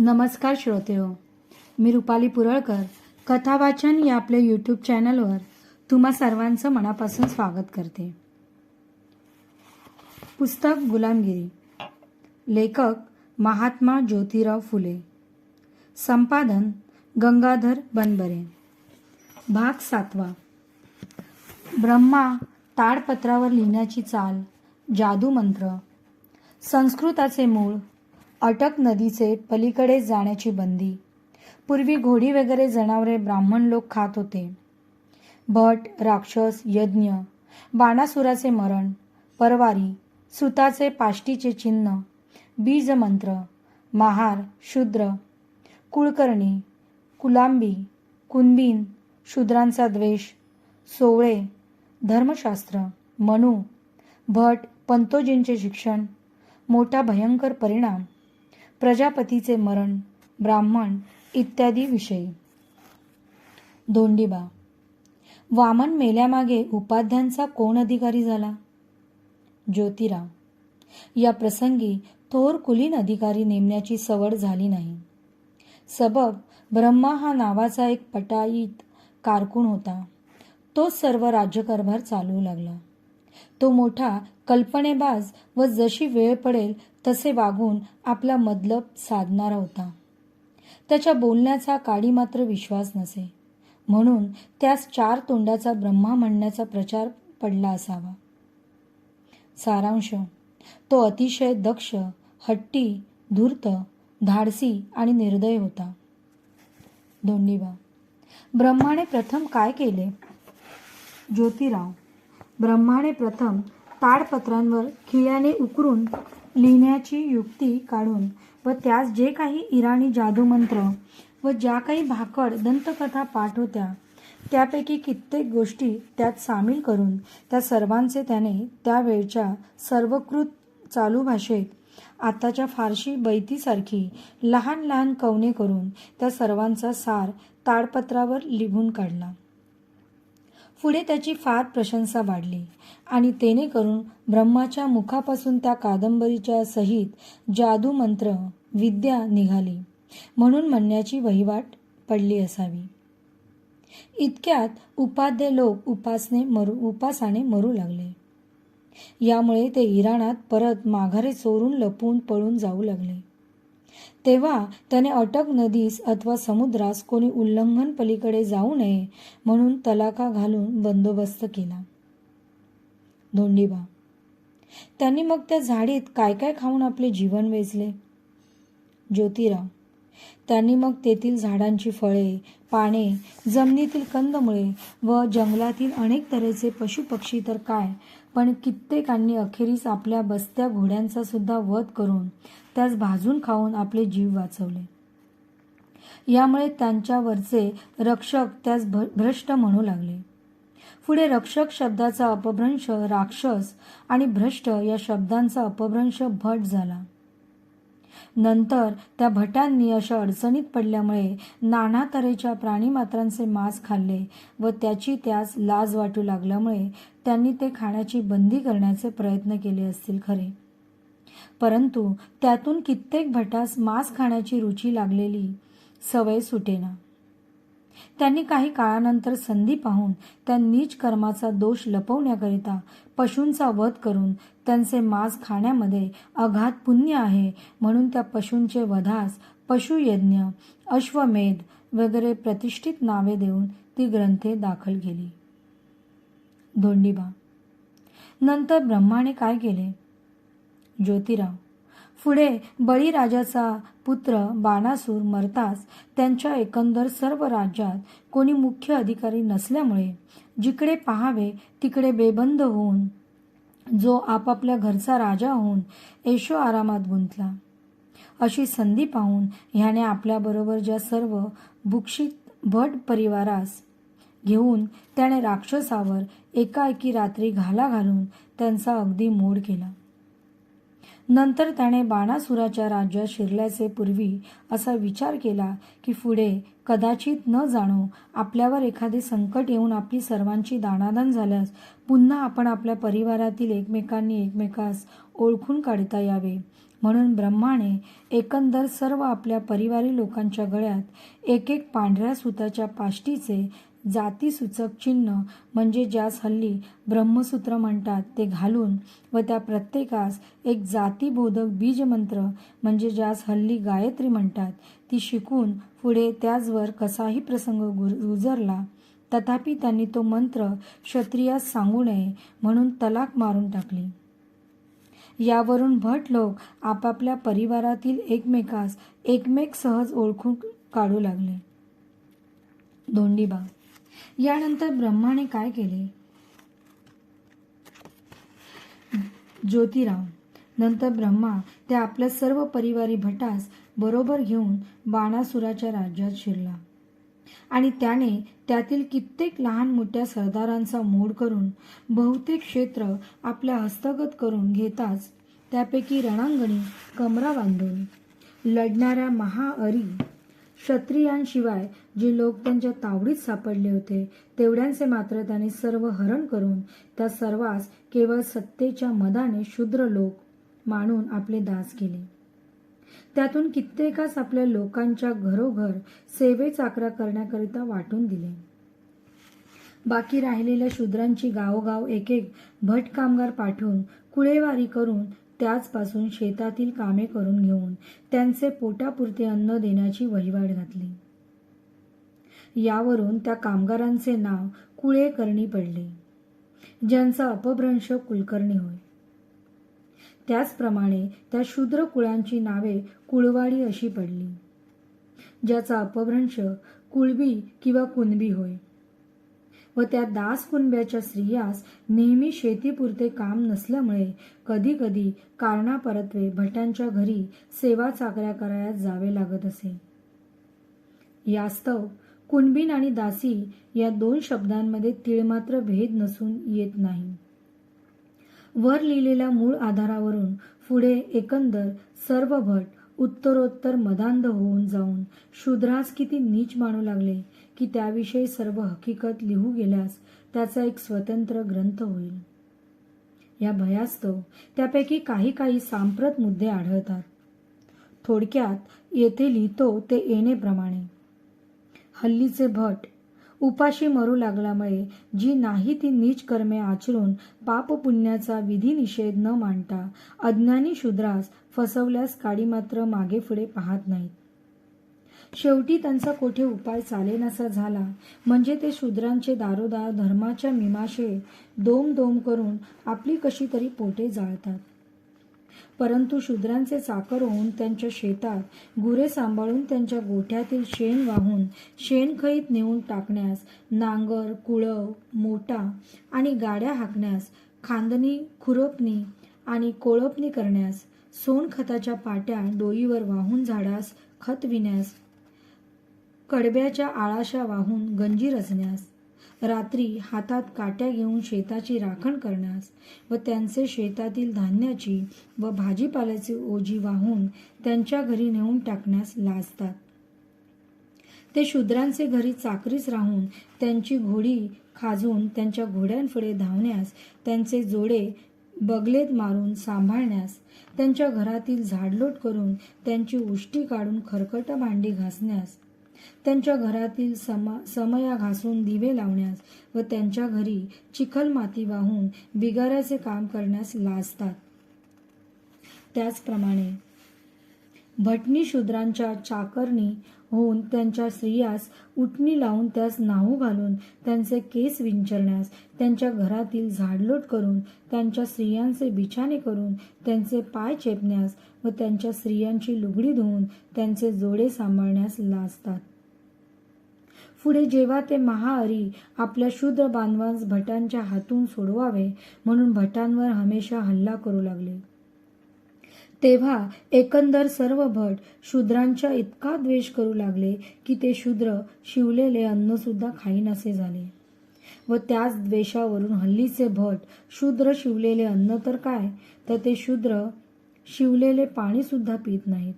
नमस्कार श्रोतेहो मी रुपाली पुरळकर कथावाचन या आपल्या यूट्यूब चॅनलवर तुम्हा सर्वांचं मनापासून स्वागत करते. पुस्तक गुलामगिरी. लेखक महात्मा ज्योतिराव फुले. संपादन गंगाधर बनबरे. भाग सातवा. ब्रह्मा ताडपत्रावर लिहिण्याची चाल जादूमंत्र संस्कृताचे मूळ अटक नदीचे पलीकडे जाण्याची बंदी. पूर्वी घोडी वगैरे जनावरे ब्राह्मण लोक खात होते. भट राक्षस यज्ञ बाणासुराचे मरण परवारी सुताचे पाष्टीचे चिन्ह बीजमंत्र महार शूद्र कुळकर्णी कुलांबी कुनबीन शूद्रांचा द्वेष सोवळे धर्मशास्त्र मनू भट पंतोजींचे शिक्षण मोठा भयंकर परिणाम. प्रजापतीचे मरण ब्राह्मण इत्यादी विषयी. दोंडीबा वामन मेल्यामागे उपाध्यांचा कोण अधिकारी झाला? ज्योतिराव या प्रसंगी थोर कुलीन अधिकारी नेमण्याची सवड झाली नाही. सबब ब्रह्मा हा नावाचा एक पटाईत कारकून होता. तोच सर्व राज्यकारभार चालवू लागला. तो मोठा कल्पनेबाज व जशी वेळ पडेल तसे वागून आपला मतलब साधणारा होता. त्याच्या बोलण्याचा काडी मात्र विश्वास नसे. म्हणून त्यास चार तोंडाचा ब्रह्मा म्हणण्याचा प्रचार पडला असावा. सारांश. तो अतिशय दक्ष हट्टी धूर्त धाडसी आणि निर्दय होता. दोंडीबा ब्रह्माने प्रथम काय केले? ज्योतिराव. ब्रह्माने प्रथम ताडपत्रांवर खिळ्याने उकरून लिहिण्याची युक्ती काढून व त्यास जे काही इराणी जादूमंत्र व ज्या काही भाकड दंतकथा पाठ होत्या त्यापैकी कित्येक गोष्टी त्यात सामील करून त्या सर्वांचे त्याने त्यावेळच्या सर्वकृत चालू भाषेत आताच्या फारशी बैतीसारखी लहान लहान कवने करून त्या सर्वांचा सार ताडपत्रावर लिहून काढला. पुढे त्याची फार प्रशंसा वाढली. आणि तेने करून ब्रह्माच्या मुखापासून त्या कादंबरीच्या सहित जादू मंत्र विद्या निघाली. म्हणून म्हणण्याची वहिवाट पडली असावी. इतक्यात उपाध्ये लोक उपासने मरू उपासाने मरू लागले. यामुळे ते इराणात परत माघारे चोरून लपून पळून जाऊ लागले. तेव्हा त्याने अटक नदीस अथवा समुद्रास कोणी उल्लंघन पलीकडे जाऊ नये म्हणून तलाका घालून बंदोबस्त केला. धोंडीबा त्यांनी मग त्या झाडीत काय काय खाऊन आपले जीवन वेचले? ज्योतिराव त्यांनी मग तेथील झाडांची फळे पाने जमिनीतील कंदमुळे व जंगलातील अनेक तऱ्हेचे पशुपक्षी तर काय पण कित्येकांनी अखेरीस आपल्या बस्त्या घोड्यांचा सुद्धा वध करून त्यास भाजून खाऊन आपले जीव वाचवले. यामुळे त्यांच्यावरचे रक्षक त्यास भ्रष्ट म्हणू लागले. पुढे रक्षक शब्दाचा अपभ्रंश राक्षस आणि भ्रष्ट या शब्दांचा अपभ्रंश भट झाला. नंतर त्या भटांनी अशा अडचणीत पडल्यामुळे नाना तऱ्हेच्या प्राणीमात्रांचे मांस खाल्ले व त्याची त्यास लाज वाटू लागल्यामुळे त्यांनी ते खाण्याची बंदी करण्याचे प्रयत्न केले असतील खरे. परंतु त्यातून कित्येक भटास मांस खाण्याची रुची लागलेली सवय सुटेना. त्यांनी काही काळानंतर संधी पाहून त्या नीच कर्माचा दोष लपवण्याकरिता पशूंचा वध करून त्यांचे मांस खाण्यामध्ये अघात पुण्य आहे म्हणून त्या पशूंचे वधास पशुयज्ञ अश्वमेध वगैरे प्रतिष्ठित नावे देऊन ती ग्रंथे दाखल केली. धोंडीबा. नंतर ब्रह्माने काय केले? ज्योतिराव. पुढे बळीराजाचा पुत्र बाणासूर मरताच त्यांच्या एकंदर सर्व राज्यात कोणी मुख्य अधिकारी नसल्यामुळे जिकडे पाहावे तिकडे बेबंद होऊन जो आपापल्या घरचा राजा होऊन येशो आरामात गुंतला. अशी संधी पाहून ह्याने आपल्याबरोबर ज्या सर्व भुक्षित भट परिवारास घेऊन त्याने राक्षसावर एकाएकी रात्री घाला घालून त्यांचा अगदी मोड केला. नंतर त्याने बाणासुराच्या राज्यात शिरल्याचे पूर्वी असा विचार केला की पुढे कदाचित न जाणो आपल्यावर एखादे संकट येऊन आपली सर्वांची दाणादान झाल्यास पुन्हा आपण आपल्या परिवारातील एकमेकांनी एकमेकास ओळखून काढता यावे. म्हणून ब्रह्माने एकंदर सर्व आपल्या परिवारी लोकांच्या गळ्यात एक एक पांढऱ्या सुताच्या पाष्टीचे जातीसूचक चिन्ह म्हणजे ज्यास हल्ली ब्रह्मसूत्र म्हणतात ते घालून व त्या प्रत्येकास एक जातीबोधक बीजमंत्र म्हणजे ज्यास हल्ली गायत्री म्हणतात ती शिकून पुढे त्याचवर कसाही प्रसंग गुजरला तथापि त्यांनी तो मंत्र क्षत्रियास सांगू नये म्हणून तलाक मारून टाकली. यावरून भट लोक आपापल्या परिवारातील एकमेकास एकमेक सहज ओळखून काढू लागले. धोंडीबा यानंतर ब्रह्माने काय केले? ज्योतिराव नंतर ब्रह्मा त्या आपल्या सर्व परिवारी भटास बरोबर घेऊन बाणासुराच्या राज्यात शिरला. आणि त्याने त्यातील कित्येक लहान मोठ्या सरदारांचा मोड करून बहुतेक क्षेत्र आपल्या हस्तगत करून घेताच त्यापैकी रणांगणी कमरा बांधून लढणाऱ्या महाअरी क्षत्रियांशिवाय जे लोक त्यांच्या तावडीत सापडले होते तेवढ्यांचे मात्र त्याने सर्व हरण करून त्या सर्वास केवळ सत्तेच्या मदाने शूद्र लोक मानून आपले दास केले. त्यातून कित्येकास आपल्या लोकांच्या घरोघर सेवे चाकरा करण्याकरिता वाटून दिले. बाकी राहिलेल्या शूद्रांची गावोगाव एक एक भट कामगार पाठवून कुळेवारी करून त्याचपासून शेतातील कामे करून घेऊन त्यांचे पोटापुरते अन्न देण्याची वहिवाट घातली. यावरून त्या कामगारांचे नाव कुळेकर्णी पडले ज्यांचा अपभ्रंश कुलकर्णी होय. त्याचप्रमाणे त्या शूद्र कुळांची नावे कुळवाडी अशी पडली ज्याचा अपभ्रंश कुळबी किंवा कुणबी होय. व त्या दास कुणब्याच्या स्त्रियास नेहमी शेतीपुरते काम नसल्यामुळे कधी कधी कारणापरत्वे भटांच्या घरी सेवा चाकऱ्या करायला जावे लागत असे. यास्तव कुणबीन आणि दासी या दोन शब्दांमध्ये तिळमात्र भेद नसून येत नाही. वर लिहिलेल्या मूळ आधारावरून पुढे एकंदर सर्व भट उत्तरोत्तर मदांध होऊन जाऊन शूद्रास किती नीच मानू लागले की त्याविषयी सर्व हकीकत लिहू गेल्यास त्याचा एक स्वतंत्र ग्रंथ होईल. या भयास्तव त्यापैकी काही काही सांप्रत मुद्दे आढळतात. थोडक्यात येथे लिहितो ते येणेप्रमाणे हल्लीचे भट उपाशी मरू लागल्यामुळे जी नाही ती नीच कर्मे आचरून पापपुण्याचा विधी निषेध न मांडता अज्ञानी शूद्रास फसवल्यास काडी मात्र मागे पुढे पाहत नाहीत. शेवटी त्यांचा कोठे उपाय चालेनासा झाला. म्हणजे ते शूद्रांचे दारोदार धर्माच्या मिमाशे दोम दोम करून आपली कशी तरी पोटे जाळतात. परंतु शूद्रांचे चाकर होऊन त्यांच्या शेतात गुरे सांभाळून त्यांच्या गोठ्यातील शेण वाहून शेणखईत नेऊन टाकण्यास नांगर कुळव मोटा आणि गाड्या हाकण्यास खांदणी खुरपणी आणि कोळपणी करण्यास सोनखताच्या पाट्या डोईवर वाहून झाडास खत विण्यास कडब्याच्या आळाशा वाहून गंजी रचण्यास रात्री हातात काट्या घेऊन शेताची राखण करण्यास व त्यांचे शेतातील धान्याची व भाजीपाल्याची ओझी वाहून त्यांच्या घरी नेऊन टाकण्यास लाजतात. ते शूद्रांचे घरी चाकरीस राहून त्यांची घोडी खाजून त्यांच्या घोड्यांपुढे धावण्यास त्यांचे जोडे बगलेत मारून सांभाळण्यास त्यांच्या घरातील झाडलोट करून त्यांची उष्टी काढून खरकट भांडी घासण्यास त्यांच्या घरातील समा समया घासून दिवे लावण्यास व त्यांच्या घरी चिखल माती वाहून बिगाऱ्याचे काम करण्यास लाजतात. त्याचप्रमाणे भटणी शूद्रांच्या चाकरणी होऊन त्यांच्या स्त्रियास उठणी लावून त्यास नाहू घालून त्यांचे केस विंचरण्यास त्यांच्या घरातील झाडलोट करून त्यांच्या स्त्रियांचे बिछाने करून त्यांचे पाय चेपण्यास व त्यांच्या स्त्रियांची लुगडी धुवून त्यांचे जोडे सांभाळण्यास लाजतात. पुढे जेव्हा ते महाहरी आपल्या शूद्र बांधवांस भटांच्या हातून सोडवावे म्हणून भटांवर हमेशा हल्ला करू लागले. तेव्हा एकंदर सर्व भट शूद्रांच्या इतका द्वेष करू लागले की ते शूद्र शिवलेले अन्न सुद्धा खाईनासे झाले. व त्याच द्वेषावरून हल्लीचे भट शूद्र शिवलेले अन्न तर काय? तर ते शूद्र शिवलेले पाणी सुद्धा पित नाहीत.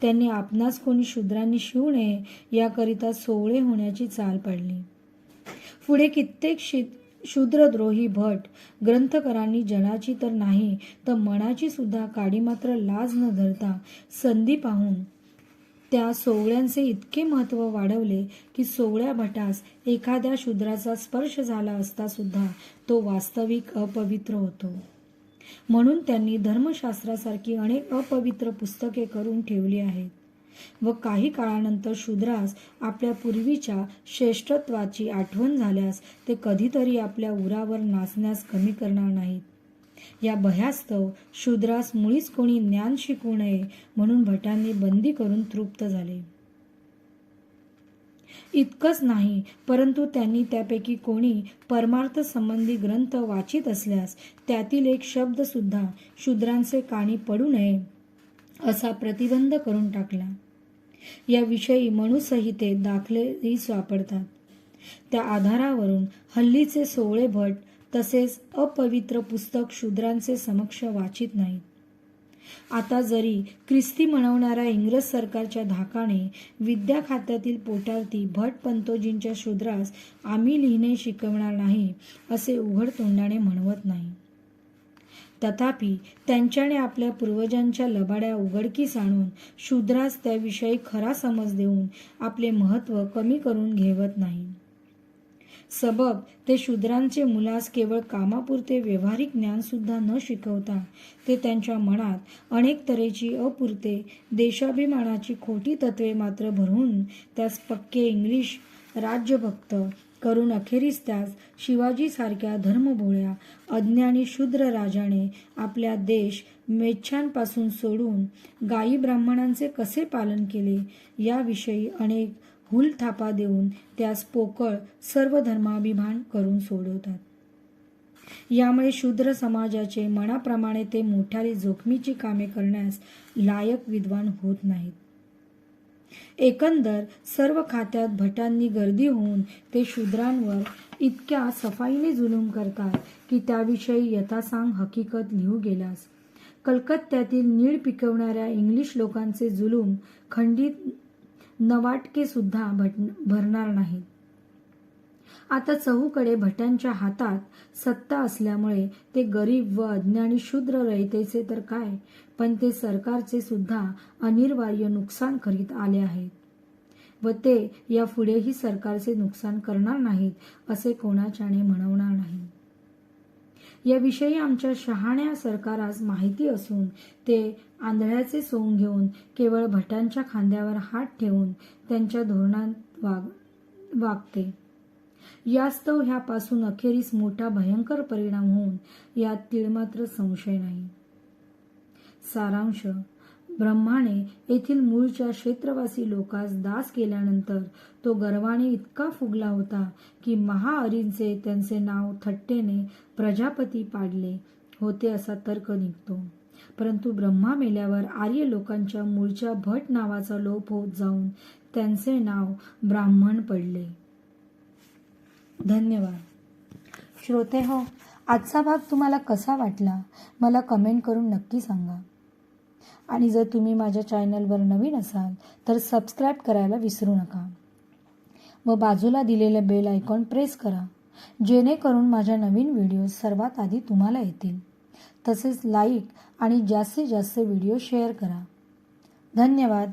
त्यांनी आपणास कोणी शूद्रांनी शिवू नये याकरिता सोवळे होण्याची चाल पडली. पुढे कित्येक शीत शूद्रद्रोही भट. ग्रंथकरांनी जनाची तर नाही तर मनाची सुद्धा काडी मात्र लाज न धरता संधी पाहून त्या सोवळ्यांचे इतके महत्त्व वाढवले की सोवळ्या भटास एखाद्या शूद्राचा स्पर्श झाला असता सुद्धा तो वास्तविक अपवित्र होतो. म्हणून त्यांनी धर्मशास्त्रासारखी अनेक अपवित्र पुस्तके करून ठेवली आहेत. व काही काळानंतर शूद्रास आपल्या पूर्वीच्या श्रेष्ठत्वाची आठवण झाल्यास ते कधीतरी आपल्या उरावर नाचण्यास कमी करणार नाहीत. या भयास्तव शूद्रास मुळीच कोणी ज्ञान शिकवू नये म्हणून भटांनी बंदी करून तृप्त झाले. इतकंच नाही परंतु त्यांनी त्यापैकी कोणी परमार्थ संबंधी ग्रंथ वाचित असल्यास त्यातील एक शब्द सुद्धा शूद्रांचे काणी पडू नये असा प्रतिबंध करून टाकला. याविषयी मनुसंहितेत दाखलेही सापडतात त्या आधारावरून हल्लीचे सोवळे भट तसेच अपवित्र पुस्तक शूद्रांचे समक्ष वाचित नाहीत. आता जरी ख्रिस्ती म्हणवणाऱ्या इंग्रज सरकारच्या धाकाने विद्या खात्यातील पोटार्थी भट पंतोजींच्या शूद्रास आम्ही लिहिणे शिकवणार नाही असे उघड तोंडाने म्हणवत नाही. तथापि त्यांच्याने आपल्या पूर्वजांच्या लबाड्या उघडकीस आणून शूद्रास त्याविषयी खरा समज देऊन आपले महत्त्व कमी करून घेवत नाही. सबब ते शूद्रांचे मुलास केवळ कामापुरते व्यावहारिक ज्ञानसुद्धा न शिकवता ते त्यांच्या मनात अनेक तऱ्हेची अपुरते देशाभिमानाची खोटी तत्वे मात्र भरून त्यास पक्के इंग्लिश राज्यभक्त करून अखेरीस त्यास शिवाजीसारख्या धर्मभोळ्या अज्ञानी शूद्र राजाने आपल्या देश मेच्छांपासून सोडून गायी ब्राह्मणांचे कसे पालन केले याविषयी अनेक हुलथापा देऊन त्यास पोकळ सर्व धर्माभिमान करून सोडवतात. यामुळे शूद्र समाजाचे मनाप्रमाणे ते मोठ्याली जोखमीची कामे करण्यास लायक विद्वान होत नाहीत. एकंदर सर्व खात्यात भटांनी गर्दी होऊन ते शूद्रांवर इतक्या सफाईने जुलूम करतात की त्याविषयी यथासांग हकीकत लिहू गेलास कलकत्त्यातील नीळ पिकवणाऱ्या इंग्लिश लोकांचे जुलूम खंडित नवाटके सुद्धा भट भरणार नाहीत. आता चहूकडे भटांच्या हातात सत्ता असल्यामुळे ते गरीब व अज्ञानी शूद्र रयतेचे तर काय पण ते सरकारचे सुद्धा अनिर्वार्य नुकसान करीत आले आहेत. व ते या पुढेही सरकारचे नुकसान करणार नाहीत असे कोणाच्याने म्हणवणार नाही. याविषयी आमच्या शहाण्या सरकारास माहिती असून ते आंधळ्याचे सोंग घेऊन केवळ भटांच्या खांद्यावर हात ठेवून त्यांच्या धोरणात वाग वागते. यास्तव ह्यापासून अखेरीस मोठा भयंकर परिणाम होऊन यात तिळमात्र संशय नाही. सारांश. ब्रह्माने येथील मूळच्या क्षेत्रवासी लोकास दास केल्यानंतर तो गर्वाने इतका फुगला होता की महाअरींचे त्यांचे नाव थट्टेने प्रजापती पाडले होते असा तर्क निघतो. परंतु ब्रह्मा मेल्यावर आर्य लोकांच्या मूळच्या भट नावाचा लोप होत जाऊन त्यांचे नाव ब्राह्मण पडले. धन्यवाद. श्रोते हो आजचा भाग तुम्हाला कसा वाटला? मला कमेंट करून नक्की सांगा. आणि जर तुम्ही माझ्या चॅनलवर नवीन असाल तर सबस्क्राईब करायला विसरू नका. व बाजूला दिलेलं बेल आयकॉन प्रेस करा जेणेकरून माझ्या नवीन व्हिडिओ सर्वात आधी तुम्हाला येतील. तसेच लाईक आणि जास्तीत जास्त व्हिडिओ शेअर करा. धन्यवाद.